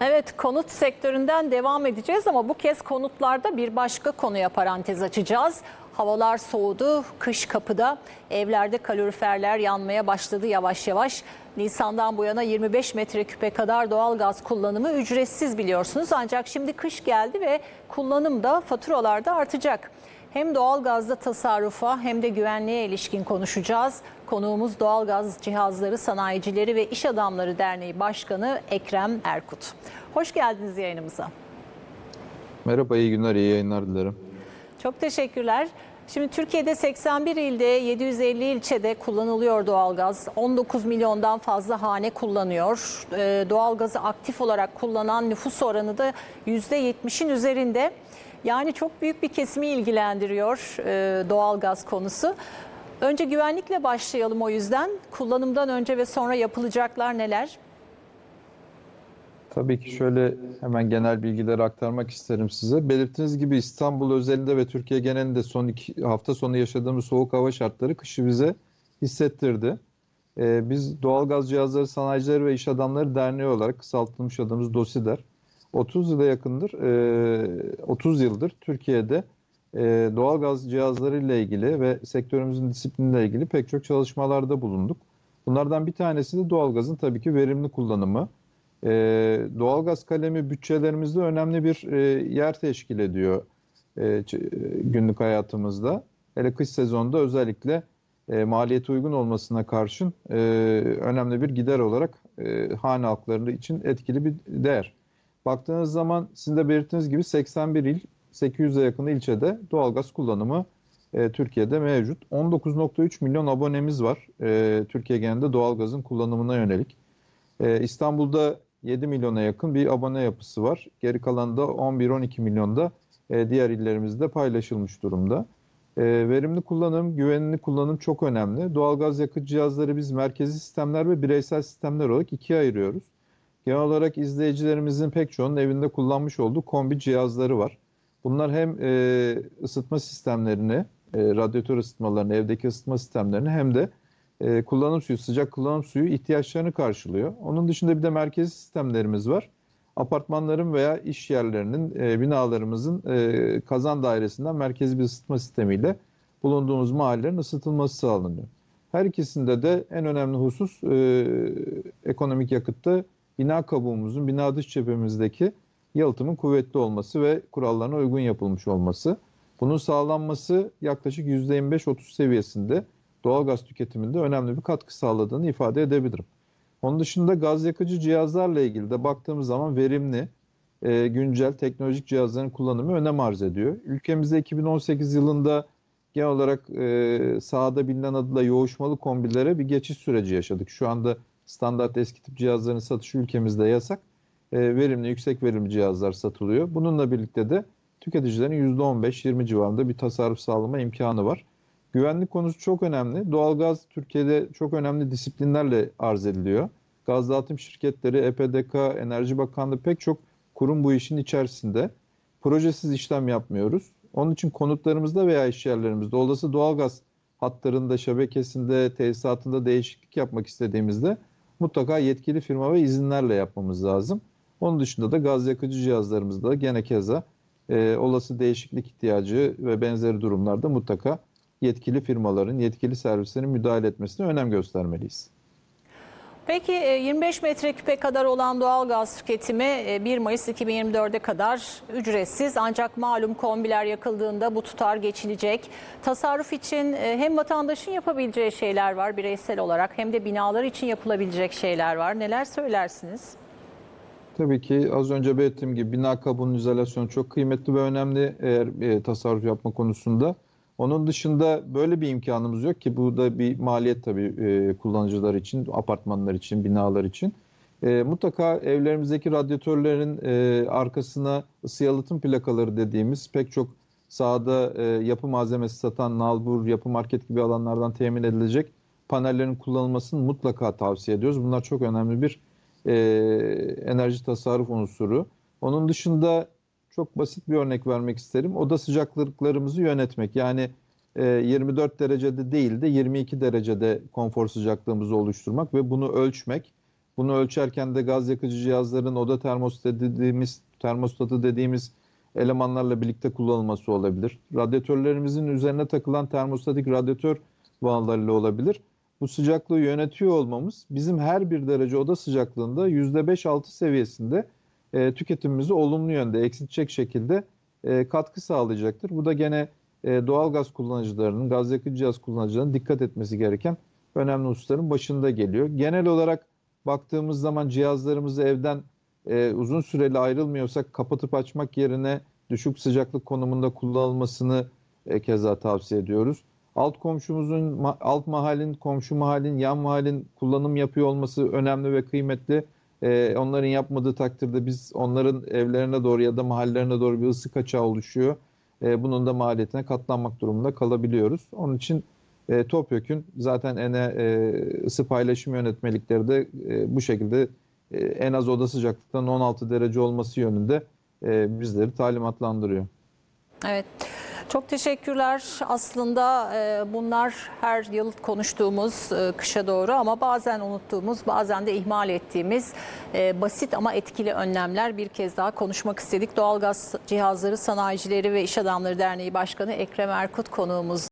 Evet konut sektöründen devam edeceğiz ama bu kez konutlarda bir başka konuya parantez açacağız. Havalar soğudu, kış kapıda, evlerde kaloriferler yanmaya başladı yavaş yavaş. Nisan'dan bu yana 25 metreküpe kadar doğal gaz kullanımı ücretsiz biliyorsunuz. Ancak şimdi kış geldi ve kullanım da faturalarda artacak. Hem doğalgazda tasarrufa hem de güvenliğe ilişkin konuşacağız. Konuğumuz Doğalgaz Cihazları Sanayicileri ve İş Adamları Derneği Başkanı Ekrem Erkut. Hoş geldiniz yayınımıza. Merhaba, iyi günler, iyi yayınlar dilerim. Çok teşekkürler. Şimdi Türkiye'de 81 ilde 750 ilçede kullanılıyor doğalgaz. 19 milyondan fazla hane kullanıyor. Ee, Doğalgazı aktif olarak kullanan nüfus oranı da %70'in üzerinde. Yani çok büyük bir kesimi ilgilendiriyor e, doğalgaz konusu. Önce güvenlikle başlayalım o yüzden. Kullanımdan önce ve sonra yapılacaklar neler? Tabii ki şöyle hemen genel bilgileri aktarmak isterim size. Belirttiğiniz gibi İstanbul özelinde ve Türkiye genelinde son iki hafta sonu yaşadığımız soğuk hava şartları kışı bize hissettirdi. Ee, biz Doğalgaz Cihazları Sanayicileri ve İş Adamları Derneği olarak kısaltılmış adımız DOSİDER. 30 yıla yakındır, e, 30 yıldır Türkiye'de e, doğalgaz cihazları ile ilgili ve sektörümüzün disipliniyle ilgili pek çok çalışmalarda bulunduk. Bunlardan bir tanesi de doğalgazın tabii ki verimli kullanımı. E, doğalgaz kalemi bütçelerimizde önemli bir e, yer teşkil ediyor e, e, günlük hayatımızda. Hele kış sezonunda özellikle e, maliyeti uygun olmasına karşın e, önemli bir gider olarak e, hane halkları için etkili bir değer. Baktığınız zaman sizin de belirttiğiniz gibi 81 il, 800'e yakın ilçede doğalgaz kullanımı e, Türkiye'de mevcut. 19.3 milyon abonemiz var e, Türkiye genelinde doğalgazın kullanımına yönelik. E, İstanbul'da 7 milyona yakın bir abone yapısı var. Geri kalan da 11-12 milyonda e, diğer illerimizde paylaşılmış durumda. E, verimli kullanım, güvenli kullanım çok önemli. Doğalgaz yakıt cihazları biz merkezi sistemler ve bireysel sistemler olarak ikiye ayırıyoruz. Genel olarak izleyicilerimizin pek çoğunun evinde kullanmış olduğu kombi cihazları var. Bunlar hem e, ısıtma sistemlerini, e, radyatör ısıtmalarını, evdeki ısıtma sistemlerini hem de e, kullanım suyu, sıcak kullanım suyu ihtiyaçlarını karşılıyor. Onun dışında bir de merkezi sistemlerimiz var. Apartmanların veya iş yerlerinin, e, binalarımızın e, kazan dairesinden merkezi bir ısıtma sistemiyle bulunduğumuz mahallelerin ısıtılması sağlanıyor. Her ikisinde de en önemli husus e, ekonomik yakıtta bina kabuğumuzun, bina dış cephemizdeki yalıtımın kuvvetli olması ve kurallarına uygun yapılmış olması. Bunun sağlanması yaklaşık %25-30 seviyesinde doğalgaz tüketiminde önemli bir katkı sağladığını ifade edebilirim. Onun dışında gaz yakıcı cihazlarla ilgili de baktığımız zaman verimli, e, güncel teknolojik cihazların kullanımı önem arz ediyor. Ülkemizde 2018 yılında genel olarak e, sahada bilinen adıyla yoğuşmalı kombilere bir geçiş süreci yaşadık. Şu anda standart eski tip cihazların satışı ülkemizde yasak. E, verimli, yüksek verimli cihazlar satılıyor. Bununla birlikte de tüketicilerin %15-20 civarında bir tasarruf sağlama imkanı var. Güvenlik konusu çok önemli. Doğalgaz Türkiye'de çok önemli disiplinlerle arz ediliyor. Gaz dağıtım şirketleri, EPDK, Enerji Bakanlığı pek çok kurum bu işin içerisinde. Projesiz işlem yapmıyoruz. Onun için konutlarımızda veya iş yerlerimizde olası doğalgaz hatlarında, şebekesinde, tesisatında değişiklik yapmak istediğimizde mutlaka yetkili firma ve izinlerle yapmamız lazım. Onun dışında da gaz yakıcı cihazlarımızda gene keza e, olası değişiklik ihtiyacı ve benzeri durumlarda mutlaka yetkili firmaların, yetkili servislerin müdahale etmesine önem göstermeliyiz. Peki e, 25 metreküpe kadar olan doğal gaz tüketimi e, 1 Mayıs 2024'e kadar ücretsiz. Ancak malum kombiler yakıldığında bu tutar geçilecek. Tasarruf için e, hem vatandaşın yapabileceği şeyler var bireysel olarak hem de binalar için yapılabilecek şeyler var. Neler söylersiniz? Tabii ki az önce belirttiğim gibi bina kabuğunun izolasyonu çok kıymetli ve önemli eğer e, tasarruf yapma konusunda. Onun dışında böyle bir imkanımız yok ki bu da bir maliyet tabii e, kullanıcılar için, apartmanlar için, binalar için. E, mutlaka evlerimizdeki radyatörlerin e, arkasına ısı yalıtım plakaları dediğimiz pek çok sahada e, yapı malzemesi satan nalbur, yapı market gibi alanlardan temin edilecek panellerin kullanılmasını mutlaka tavsiye ediyoruz. Bunlar çok önemli bir e, enerji tasarruf unsuru. Onun dışında çok basit bir örnek vermek isterim. Oda sıcaklıklarımızı yönetmek. Yani e, 24 derecede değil de 22 derecede konfor sıcaklığımızı oluşturmak ve bunu ölçmek Bunu ölçerken de gaz yakıcı cihazların oda termostatı dediğimiz termostatı dediğimiz elemanlarla birlikte kullanılması olabilir. Radyatörlerimizin üzerine takılan termostatik radyatör bağlarıyla olabilir. Bu sıcaklığı yönetiyor olmamız bizim her bir derece oda sıcaklığında %5-6 seviyesinde e, tüketimimizi olumlu yönde eksiltecek şekilde e, katkı sağlayacaktır. Bu da gene e, doğal gaz kullanıcılarının, gaz yakıcı cihaz kullanıcılarının dikkat etmesi gereken önemli hususların başında geliyor. Genel olarak baktığımız zaman cihazlarımızı evden e, uzun süreli ayrılmıyorsak kapatıp açmak yerine düşük sıcaklık konumunda kullanılmasını e, keza tavsiye ediyoruz. Alt komşumuzun, alt mahallin, komşu mahallin, yan mahallin kullanım yapıyor olması önemli ve kıymetli. E, onların yapmadığı takdirde biz onların evlerine doğru ya da mahallelerine doğru bir ısı kaçağı oluşuyor. E, bunun da maliyetine katlanmak durumunda kalabiliyoruz. Onun için e, TOPYOK'ün zaten ene e, ısı paylaşım yönetmelikleri de e, bu şekilde e, en az oda sıcaklıktan 16 derece olması yönünde e, bizleri talimatlandırıyor. Evet. Çok teşekkürler. Aslında e, bunlar her yıl konuştuğumuz e, kışa doğru ama bazen unuttuğumuz, bazen de ihmal ettiğimiz e, basit ama etkili önlemler bir kez daha konuşmak istedik. Doğalgaz Cihazları Sanayicileri ve İş Adamları Derneği Başkanı Ekrem Erkut konuğumuz.